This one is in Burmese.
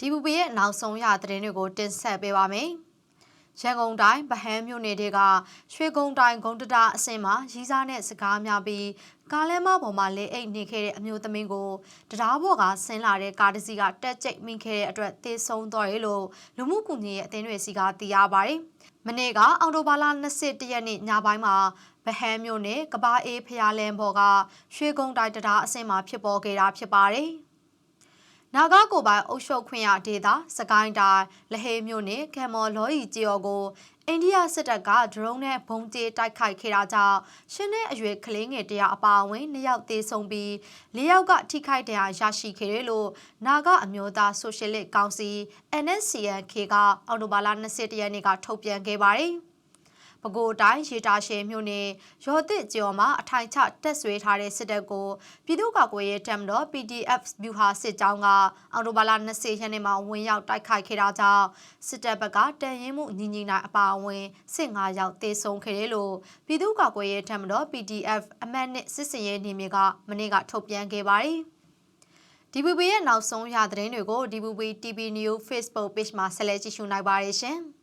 DVB ရဲ့နောက်ဆုံးရသတင်းတွေကိုတင်ဆက်ပေးပါမယ်။ရန်ကုန်တိုင်းဗဟန်းမြို့နယ်တွေကရွှေကုန်းတိုင်းဂုံတတာအစင်မှာရီးစားနဲ့စကားများပြီးကားလမ်းမပေါ်မှာလေအိတ်နေခဲ့တဲ့အမျိုးသမီးကိုတရားဘော်ကဆင်းလာတဲ့ကားတစ်စီးကတက်ကျိတ်မိခဲ့တဲ့အတွက်သေဆုံးသွားတယ်လို့လူမှုကူညီရေးအသင်းတွေစီကသိရပါတယ်။မနေ့ကအော်တိုဘာလ21ရက်နေ့ညပိုင်းမှာဗဟန်းမြို့နယ်ကဘာအေးဖျားလန်းဘော်ကရွှေကုန်းတိုင်းတရားအစင်မှာဖြစ်ပေါ်ခဲ့တာဖြစ်ပါတယ်။ နာဂကိုပိုင်အုပ်ချုပ်ခွင့်ရဒေသစကိုင်းတိုင်းလဟေမြို့နယ်ကံမော်လော်ဤจีော်ကိုအိန္ဒိယစစ်တပ်ကဒရုန်းနဲ့ဘုံကျဲတိုက်ခိုက်ခဲ့တာကြောင့်ရှင်းတဲ့အရွယ်ကလေးငယ်တရာအပါအဝင်နှစ်ယောက်သေဆုံးပြီးလေးယောက်ကထိခိုက်ဒဏ်ရာရရှိခဲ့တယ်လို့နာဂအမျိုးသားဆိုရှယ်လစ်ကောင်စီ NSCNK ကအော်တိုဘာလ21ရက်နေ့ကထုတ်ပြန်ခဲ့ပါတယ်။ ပဲခူးတိုင်းရေတာရှည်မြို့နယ်ရော်တစ်ကျော်မှာအထိုင်ချတက်ဆွေးထားတဲ့စစ်တပ်ကိုပြည်သူ့ကာကွယ်ရေးတပ်မတော် PDF ဗျူဟာစစ်ကြောင်းကအော်တိုဘာလ20ရက်နေ့မှာဝင်ရောက်တိုက်ခိုက်ခဲ့တာကြောင့်စစ်တပ်ဘက်ကတန်ရင်မှုညီညီနိုင်အပါအဝင်စစ်9ယောက်သေဆုံးခဲ့တယ်လို့ပြည်သူ့ကာကွယ်ရေးတပ်မတော် PDF အမှတ်နှစ်စစ်စင်ရေးနေမြေကမနေ့ကထုတ်ပြန်ခဲ့ပါတယ်။ DVB ရဲ့နောက်ဆုံးရသတင်းတွေကို DVB TV News Facebook Page မှာဆက်လက်ကြည့်ရှုနိုင်ပါတယ်ရှင်။